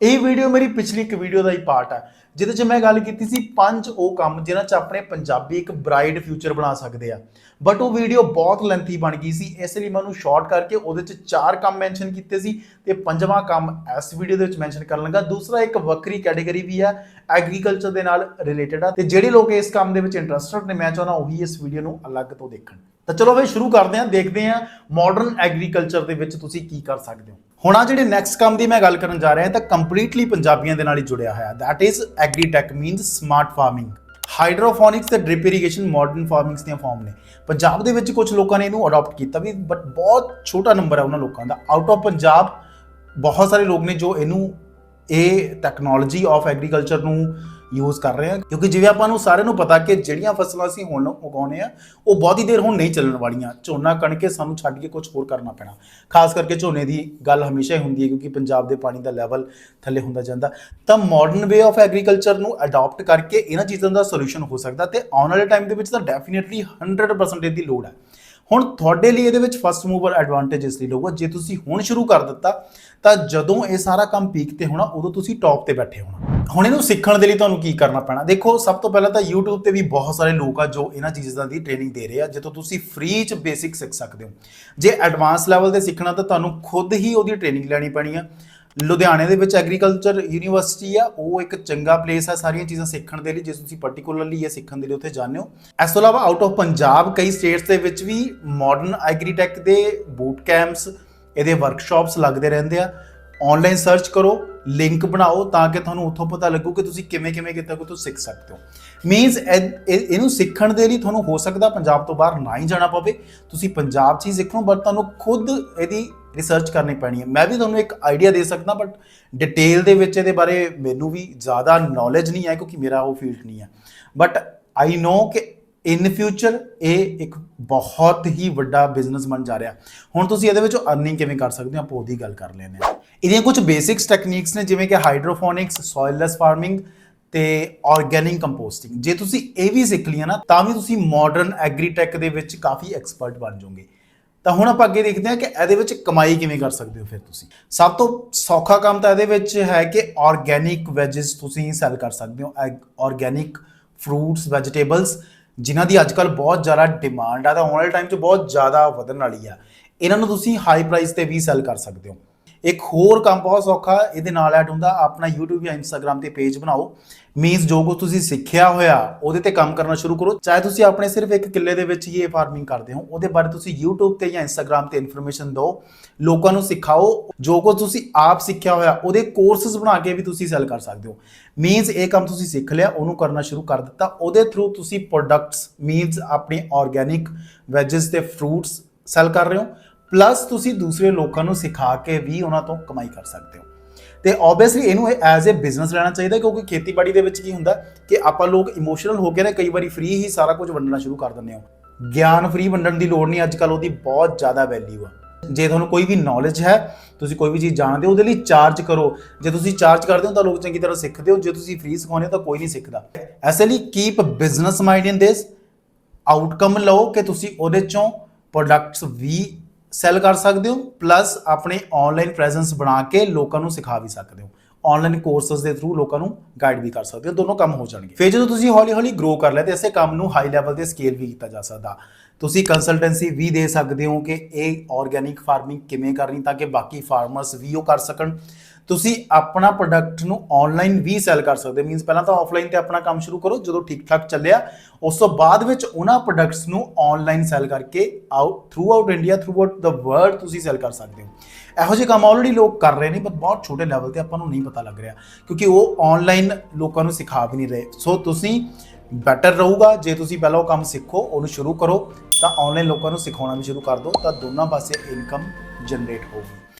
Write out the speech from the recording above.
ਇਹ ਵੀਡੀਓ ਮੇਰੀ ਪਿਛਲੀ ਇੱਕ ਵੀਡੀਓ ਦਾ ਹੀ ਪਾਰਟ ਹੈ, ਜਿਹਦੇ 'ਚ ਮੈਂ ਗੱਲ ਕੀਤੀ ਸੀ ਪੰਜ ਉਹ ਕੰਮ ਜਿਨ੍ਹਾਂ 'ਚ ਆਪਣੇ ਪੰਜਾਬੀ ਇੱਕ ਬ੍ਰਾਈਟ ਫਿਊਚਰ ਬਣਾ ਸਕਦੇ ਆ। ਬਟ ਉਹ ਵੀਡੀਓ ਬਹੁਤ ਲੈਂਥੀ ਬਣ ਗਈ ਸੀ, ਇਸ ਲਈ ਮੈਂ ਉਹਨੂੰ ਸ਼ਾਰਟ ਕਰਕੇ ਉਹਦੇ 'ਚ ਚਾਰ ਕੰਮ ਮੈਂਸ਼ਨ ਕੀਤੇ ਸੀ ਤੇ ਪੰਜਵਾਂ ਕੰਮ ਇਸ ਵੀਡੀਓ ਦੇ ਵਿੱਚ ਮੈਂਸ਼ਨ ਕਰਨ ਲੱਗਾ। ਦੂਸਰਾ ਇੱਕ ਵੱਖਰੀ ਕੈਟਾਗਰੀ ਵੀ ਹੈ ਐਗਰੀਕਲਚਰ ਦੇ ਨਾਲ ਰਿਲੇਟਡ ਆ ਤੇ ਜਿਹੜੇ ਲੋਕ ਇਸ ਕੰਮ ਦੇ ਵਿੱਚ ਇੰਟਰਸਟਡ ਨੇ, ਮੈਂ ਚਾਹੁੰਦਾ ਉਹੀ ਇਸ ਵੀਡੀਓ ਨੂੰ ਅਲੱਗ ਤੋਂ ਦੇਖਣ। ਤਾਂ ਚਲੋ ਫਿਰ ਸ਼ੁਰੂ ਕਰਦੇ ਹਾਂ, ਦੇਖਦੇ ਹਾਂ ਮਾਡਰਨ ਐਗਰੀਕਲਚਰ ਦੇ ਵਿੱਚ ਤੁਸੀਂ ਕੀ ਕਰ ਸਕਦੇ ਹੋ। ਹੁਣ ਆ ਜਿਹੜੇ ਨੈਕਸਟ ਕੰਮ ਦੀ ਮੈਂ ਗੱਲ ਕਰਨ ਜਾ ਰਿਹਾ ਤਾਂ ਕੰਪਲੀਟਲੀ ਪੰਜਾਬੀਆਂ ਦੇ ਨਾਲ ਹੀ ਜੁੜਿਆ ਹੋਇਆ। That is agritech means smart farming hydroponics ਤੇ ਡ੍ਰਿਪ ਇਰੀਗੇਸ਼ਨ ਮਾਡਰਨ ਫਾਰਮਿੰਗਸ ਦੀਆਂ ਫਾਰਮ ਨੇ। ਪੰਜਾਬ ਦੇ ਵਿੱਚ ਕੁਝ ਲੋਕਾਂ ਨੇ ਇਹਨੂੰ ਅਡਾਪਟ ਕੀਤਾ ਵੀ ਬਟ ਬਹੁਤ ਛੋਟਾ ਨੰਬਰ ਹੈ ਉਹਨਾਂ ਲੋਕਾਂ ਦਾ। ਆਊਟ ਆਫ ਪੰਜਾਬ ਬਹੁਤ ਸਾਰੇ ਲੋਕ ਨੇ ਜੋ ਇਹਨੂੰ, ਇਹ ਟੈਕਨੋਲੋਜੀ ਆਫ ਐਗਰੀਕਲਚਰ ਨੂੰ ਯੂਜ਼ ਕਰ ਰਹੇ ਹਾਂ, ਕਿਉਂਕਿ ਜਿਵੇਂ ਆਪਾਂ ਨੂੰ ਸਾਰਿਆਂ ਨੂੰ ਪਤਾ ਕਿ ਜਿਹੜੀਆਂ ਫਸਲਾਂ ਅਸੀਂ ਹੁਣ ਉਗਾਉਂਦੇ ਆ ਉਹ ਬਹੁਤੀ ਦੇਰ ਹੁਣ ਨਹੀਂ ਚੱਲਣ ਵਾਲੀਆਂ। ਝੋਨਾ ਕਣਕੇ ਸਾਨੂੰ ਛੱਡ ਕੇ ਕੁਝ ਹੋਰ ਕਰਨਾ ਪੈਣਾ। ਖਾਸ ਕਰਕੇ ਝੋਨੇ ਦੀ ਗੱਲ ਹਮੇਸ਼ਾ ਹੀ ਹੁੰਦੀ ਹੈ, ਕਿਉਂਕਿ ਪੰਜਾਬ ਦੇ ਪਾਣੀ ਦਾ ਲੈਵਲ ਥੱਲੇ ਹੁੰਦਾ ਜਾਂਦਾ। ਤਾਂ ਮਾਡਰਨ ਵੇ ਆਫ ਐਗਰੀਕਲਚਰ ਨੂੰ ਅਡਾਪਟ ਕਰਕੇ ਇਹਨਾਂ ਚੀਜ਼ਾਂ ਦਾ ਸੋਲੂਸ਼ਨ ਹੋ ਸਕਦਾ ਤੇ ਆਉਣ ਵਾਲੇ ਟਾਈਮ ਦੇ ਵਿੱਚ ਤਾਂ ਡੈਫੀਨਿਟਲੀ 100% ਦੀ ਲੋੜ ਹੈ। ਹੁਣ ਤੁਹਾਡੇ ਲਈ ਇਹਦੇ ਵਿੱਚ ਫਸਟ ਮੂਵਰ ਐਡਵਾਂਟੇਜ ਇਸ ਲਈ ਲਊਗਾ। ਜੇ ਤੁਸੀਂ ਹੁਣ ਸ਼ੁਰੂ ਕਰ ਦਿੱਤਾ, ਤਾਂ ਜਦੋਂ ਇਹ ਸਾਰਾ ਕੰਮ ਪੀਕ ਤੇ ਹੋਣਾ, ਉਦੋਂ ਤੁਸੀਂ ਟੌਪ ਤੇ ਬੈਠੇ ਹੋਣਾ। ਹੁਣ ਇਹਨੂੰ ਸਿੱਖਣ ਦੇ ਲਈ ਤੁਹਾਨੂੰ ਕੀ ਕਰਨਾ ਪੈਣਾ? ਦੇਖੋ, ਸਭ ਤੋਂ ਪਹਿਲਾਂ ਤਾਂ YouTube ਤੇ ਵੀ ਬਹੁਤ ਸਾਰੇ ਲੋਕ ਆ ਜੋ ਇਹਨਾਂ ਚੀਜ਼ਾਂ ਦੀ ਟ੍ਰੇਨਿੰਗ ਦੇ ਰਹੇ ਆ, ਜਿੱਥੋਂ ਤੁਸੀਂ ਫ੍ਰੀ ਚ ਬੇਸਿਕ ਸਿੱਖ ਸਕਦੇ ਹੋ। ਜੇ ਐਡਵਾਂਸ ਲੈਵਲ ਤੇ ਸਿੱਖਣਾ ਤਾਂ ਤੁਹਾਨੂੰ ਖੁਦ ਹੀ ਉਹਦੀ ਟ੍ਰੇਨਿੰਗ ਲੈਣੀ ਪੈਣੀ ਆ। ਲੁਧਿਆਣੇ ਦੇ ਵਿੱਚ ਐਗਰੀਕਲਚਰ ਯੂਨੀਵਰਸਿਟੀ ਆ, ਉਹ ਇੱਕ ਚੰਗਾ ਪਲੇਸ ਆ ਸਾਰੀਆਂ ਚੀਜ਼ਾਂ ਸਿੱਖਣ ਦੇ ਲਈ, ਜੇ ਤੁਸੀਂ ਪਾਰਟਿਕੂਲਰਲੀ ਇਹ ਸਿੱਖਣ ਦੇ ਲਈ ਉੱਥੇ ਜਾਂਦੇ ਹੋ। ਇਸ ਤੋਂ ਇਲਾਵਾ ਆਊਟ ਆਫ ਪੰਜਾਬ, ਕਈ ਸਟੇਟਸ ਦੇ ਵਿੱਚ ਵੀ ਮਾਡਰਨ ਐਗਰੀਟੈਕ ਦੇ ਬੂਟ ਕੈਂਪਸ ਇਹਦੇ ਵਰਕਸ਼ਾਪਸ ਲੱਗਦੇ ਰਹਿੰਦੇ ਆ। ਆਨਲਾਈਨ ਸਰਚ ਕਰੋ ਲਿੰਕ ਬਣਾਓ ਤਾਂ ਕਿ ਤੁਹਾਨੂੰ ਉੱਥੋਂ ਪਤਾ ਲੱਗੂ ਕਿ ਤੁਸੀਂ ਕਿਵੇਂ ਕਿਵੇਂ ਕਿਤੇ ਕੋ ਤੁਸੀਂ ਸਿੱਖ ਸਕਦੇ ਹੋ। ਮੀਨਸ ਇਹਨੂੰ ਸਿੱਖਣ ਦੇ ਲਈ ਤੁਹਾਨੂੰ ਹੋ ਸਕਦਾ ਪੰਜਾਬ ਤੋਂ ਬਾਹਰ ਨਾ ਹੀ ਜਾਣਾ ਪਵੇ। ਤੁਸੀਂ ਪੰਜਾਬ 'ਚ ਹੀ ਸਿੱਖੋ ਬਟ ਤੁਹਾਨੂੰ ਖੁਦ ਇਹਦੀ ਰਿਸਰਚ ਕਰਨੀ ਪੈਣੀ ਹੈ। ਮੈਂ ਵੀ ਤੁਹਾਨੂੰ ਇੱਕ ਆਈਡੀਆ ਦੇ ਸਕਦਾ ਬਟ ਡਿਟੇਲ ਦੇ ਵਿੱਚ ਇਹਦੇ ਬਾਰੇ ਮੈਨੂੰ ਵੀ ਜ਼ਿਆਦਾ ਨੌਲੇਜ ਨਹੀਂ ਹੈ ਕਿਉਂਕਿ ਮੇਰਾ ਉਹ ਫੀਲਡ ਨਹੀਂ ਹੈ। ਬਟ ਆਈ ਨੋ ਕਿ ਇਨ ਫਿਊਚਰ ਇਹ ਇੱਕ ਬਹੁਤ ਹੀ ਵੱਡਾ ਬਿਜ਼ਨਸ ਬਣ ਜਾ ਰਿਹਾ। ਹੁਣ ਤੁਸੀਂ ਇਹਦੇ ਵਿੱਚ ਅਰਨਿੰਗ ਕਿਵੇਂ ਕਰ ਸਕਦੇ ਹੋ? ਆਪਾਂ ਉਹਦੀ ਗੱਲ ਕਰ ਲੈਂਦੇ ਹਾਂ। ਇਹਦੀਆਂ ਕੁਝ ਬੇਸਿਕਸ ਟੈਕਨੀਕਸ ਨੇ, ਜਿਵੇਂ ਕਿ ਹਾਈਡਰੋਫੋਨਿਕਸ ਸੋਇਲਲੈਸ ਫਾਰਮਿੰਗ ਤੇ ਆਰਗੈਨਿਕ ਕੰਪੋਸਟਿੰਗ ਜੇ ਤੁਸੀਂ ਇਹ ਵੀ ਸਿੱਖ ਲਿਆ ਨਾ, ਤਾਂ ਵੀ ਤੁਸੀਂ ਮਾਡਰਨ ਐਗਰੀਟੈਕ ਦੇ ਵਿੱਚ ਕਾਫੀ ਐਕਸਪਰਟ ਬਣ ਜਾਓਗੇ। ਤਾਂ ਹੁਣ ਆਪਾਂ ਅੱਗੇ ਦੇਖਦੇ ਹਾਂ ਕਿ ਇਹਦੇ ਵਿੱਚ ਕਮਾਈ ਕਿਵੇਂ ਕਰ ਸਕਦੇ ਹੋ ਫਿਰ ਤੁਸੀਂ। ਸਭ ਤੋਂ ਸੌਖਾ ਕੰਮ ਤਾਂ ਇਹਦੇ ਵਿੱਚ ਹੈ ਕਿ ਆਰਗੈਨਿਕ ਵੈਜਸ ਤੁਸੀਂ ਸੈਲ ਕਰ ਸਕਦੇ ਹੋ। ਆਰਗੈਨਿਕ ਫਰੂਟਸ ਵੈਜੀਟੇਬਲਸ ਜਿਨ੍ਹਾਂ ਦੀ ਅੱਜ ਕੱਲ ਬਹੁਤ ਜ਼ਿਆਦਾ ਡਿਮਾਂਡ ਆ, ਤਾਂ ਆਉਣ ਵਾਲੇ ਟਾਈਮ 'ਚ ਬਹੁਤ ਜ਼ਿਆਦਾ ਵਧਣ ਵਾਲੀ ਆ। ਇਹਨਾਂ ਨੂੰ ਤੁਸੀਂ ਹਾਈ ਪ੍ਰਾਈਸ ਤੇ ਵੀ ਸੈਲ ਕਰ ਸਕਦੇ ਹੋ। ਇੱਕ ਹੋਰ ਕੰਮ ਬਹੁਤ ਸੌਖਾ, ਇਹਦੇ ਨਾਲ ਐਡ ਹੁੰਦਾ ਆਪਣਾ YouTube ਜਾਂ Instagram ਤੇ ਪੇਜ ਬਣਾਓ। ਮੀਨਸ ਜੋ ਕੁਝ ਤੁਸੀਂ ਸਿੱਖਿਆ ਹੋਇਆ, ਉਹਦੇ ਤੇ ਕੰਮ ਕਰਨਾ ਸ਼ੁਰੂ ਕਰੋ। ਚਾਹੇ ਤੁਸੀਂ ਆਪਣੇ ਸਿਰਫ ਇੱਕ ਕਿੱਲੇ ਦੇ ਵਿੱਚ ਹੀ ਇਹ ਫਾਰਮਿੰਗ ਕਰਦੇ ਹੋ, ਉਹਦੇ ਬਾਰੇ ਤੁਸੀਂ YouTube ਤੇ ਜਾਂ Instagram ਤੇ ਇਨਫੋਰਮੇਸ਼ਨ ਦਿਓ। ਲੋਕਾਂ ਨੂੰ ਸਿਖਾਓ, ਜੋ ਕੁਝ ਤੁਸੀਂ ਆਪ ਸਿੱਖਿਆ ਹੋਇਆ, ਉਹਦੇ ਕੋਰਸਸ ਬਣਾ ਕੇ ਵੀ ਤੁਸੀਂ ਸੈਲ ਕਰ ਸਕਦੇ ਹੋ। ਮੀਨਸ ਇਹ ਕੰਮ ਤੁਸੀਂ ਸਿੱਖ ਲਿਆ, ਉਹਨੂੰ ਕਰਨਾ ਸ਼ੁਰੂ ਕਰ ਦਿੱਤਾ। ਉਹਦੇ ਥਰੂ ਤੁਸੀਂ ਪ੍ਰੋਡਕਟਸ ਮੀਨਸ ਆਪਣੇ ਆਰਗੈਨਿਕ ਵੈਜਸ ਤੇ ਫਰੂਟਸ ਸੈਲ ਕਰ ਰਹੇ ਹੋ। ਪਲੱਸ ਤੁਸੀਂ ਦੂਸਰੇ ਲੋਕਾਂ ਨੂੰ ਸਿਖਾ ਕੇ ਵੀ ਉਹਨਾਂ ਤੋਂ ਕਮਾਈ ਕਰ ਸਕਦੇ ਹੋ। ਤੇ ਆਬਵੀਅਸਲੀ ਇਹਨੂੰ ਐਜ਼ ਅ ਬਿਜ਼ਨਸ ਲੈਣਾ ਚਾਹੀਦਾ ਕਿਉਂਕਿ ਖੇਤੀਬਾੜੀ ਦੇ ਵਿੱਚ ਕੀ ਹੁੰਦਾ ਕਿ ਆਪਾਂ ਲੋਕ ਇਮੋਸ਼ਨਲ ਹੋ ਕੇ ਨਾ ਕਈ ਵਾਰੀ ਫ੍ਰੀ ਹੀ ਸਾਰਾ ਕੁਝ ਵੰਡਣਾ ਸ਼ੁਰੂ ਕਰ ਦਿੰਦੇ ਹਾਂ। ਗਿਆਨ ਫ੍ਰੀ ਵੰਡਣ ਦੀ ਲੋੜ ਨਹੀਂ ਅੱਜ ਕੱਲ ਉਹਦੀ ਬਹੁਤ ਜ਼ਿਆਦਾ ਵੈਲਿਊ ਆ। ਜੇ ਤੁਹਾਨੂੰ ਕੋਈ ਵੀ ਨੌਲੇਜ ਹੈ, ਤੁਸੀਂ ਕੋਈ ਵੀ ਚੀਜ਼ ਜਾਣਦੇ ਹੋ, ਉਹਦੇ ਲਈ ਚਾਰਜ ਕਰੋ। ਜੇ ਤੁਸੀਂ ਚਾਰਜ ਕਰਦੇ ਹੋ ਤਾਂ ਲੋਕ ਚੰਗੀ ਤਰ੍ਹਾਂ ਸਿੱਖਦੇ ਹੋ, ਜੇ ਤੁਸੀਂ ਫ੍ਰੀ ਸਿਖਾਉਂਦੇ ਹੋ ਤਾਂ ਕੋਈ ਨਹੀਂ ਸਿੱਖਦਾ। ਐਸੇ ਲਈ keep business mind in this outcome ਲਓ ਕਿ ਤੁਸੀਂ ਉਹਦੇ ਚੋਂ ਪ੍ਰੋਡਕਟਸ ਵੀ ਸੈਲ ਕਰ ਸਕਦੇ ਹੋ ਪਲੱਸ ਆਪਣੇ ਆਨਲਾਈਨ ਪ੍ਰੈਜ਼ੈਂਸ ਬਣਾ ਕੇ ਲੋਕਾਂ ਨੂੰ ਸਿਖਾ ਵੀ ਸਕਦੇ ਹੋ। ਆਨਲਾਈਨ ਕੋਰਸਸ ਦੇ ਥਰੂ ਲੋਕਾਂ ਨੂੰ ਗਾਈਡ ਵੀ ਕਰ ਸਕਦੇ ਹੋ, ਦੋਨੋਂ ਕੰਮ ਹੋ ਜਾਣਗੇ। ਫਿਰ ਜਦੋਂ ਤੁਸੀਂ ਹੌਲੀ ਹੌਲੀ ਗਰੋ ਕਰ ਲਿਆ ਤੇ ਇਸੇ ਕੰਮ ਨੂੰ ਹਾਈ ਲੈਵਲ ਤੇ ਸਕੇਲ ਵੀ ਕੀਤਾ ਜਾ ਸਕਦਾ। ਤੁਸੀਂ ਕੰਸਲਟੈਂਸੀ ਵੀ ਦੇ ਸਕਦੇ ਹੋ ਕਿ ਇਹ ਆਰਗੈਨਿਕ ਫਾਰਮਿੰਗ ਕਿਵੇਂ ਕਰਨੀ ਤਾਂ ਕਿ ਬਾਕੀ ਫਾਰਮਰਸ ਵੀ ਉਹ ਕਰ ਸਕਣ। ਤੁਸੀਂ ਆਪਣਾ ਪ੍ਰੋਡਕਟ ਨੂੰ ਆਨਲਾਈਨ ਵੀ ਸੈਲ ਕਰ ਸਕਦੇ ਮੀਨਸ ਪਹਿਲਾਂ ਤਾਂ ਆਫਲਾਈਨ ਤੇ ਆਪਣਾ ਕੰਮ ਸ਼ੁਰੂ ਕਰੋ, ਜਦੋਂ ਠੀਕ ਠਾਕ ਚੱਲਿਆ, ਉਸ ਤੋਂ ਬਾਅਦ ਵਿੱਚ ਉਹਨਾਂ ਪ੍ਰੋਡਕਟਸ ਨੂੰ ਆਨਲਾਈਨ ਸੈਲ ਕਰਕੇ out throughout India throughout the world ਤੁਸੀਂ ਸੈਲ ਕਰ ਸਕਦੇ ਹੋ। ਇਹੋ ਜਿਹੇ ਕੰਮ ਆਲਰੇਡੀ ਲੋਕ ਕਰ ਰਹੇ ਨੇ ਪਰ ਬਹੁਤ ਛੋਟੇ ਲੈਵਲ ਤੇ ਆਪਾਂ ਨੂੰ ਨਹੀਂ ਪਤਾ ਲੱਗ ਰਿਹਾ, ਕਿਉਂਕਿ ਉਹ ਆਨਲਾਈਨ ਲੋਕਾਂ ਨੂੰ ਸਿਖਾ ਵੀ ਨਹੀਂ ਰਹੇ। ਸੋ ਤੁਸੀਂ ਬੈਟਰ ਰਹੂਗਾ, ਜੇ ਤੁਸੀਂ ਪਹਿਲਾਂ ਉਹ ਕੰਮ ਸਿੱਖੋ, ਉਹਨੂੰ ਸ਼ੁਰੂ ਕਰੋ, ਤਾਂ ਆਨਲਾਈਨ ਲੋਕਾਂ ਨੂੰ ਸਿਖਾਉਣਾ ਵੀ ਸ਼ੁਰੂ ਕਰ ਦਿਓ, ਤਾਂ ਦੋਨਾਂ ਪਾਸੇ ਇਨਕਮ ਜਨਰੇਟ ਹੋਊਗੀ।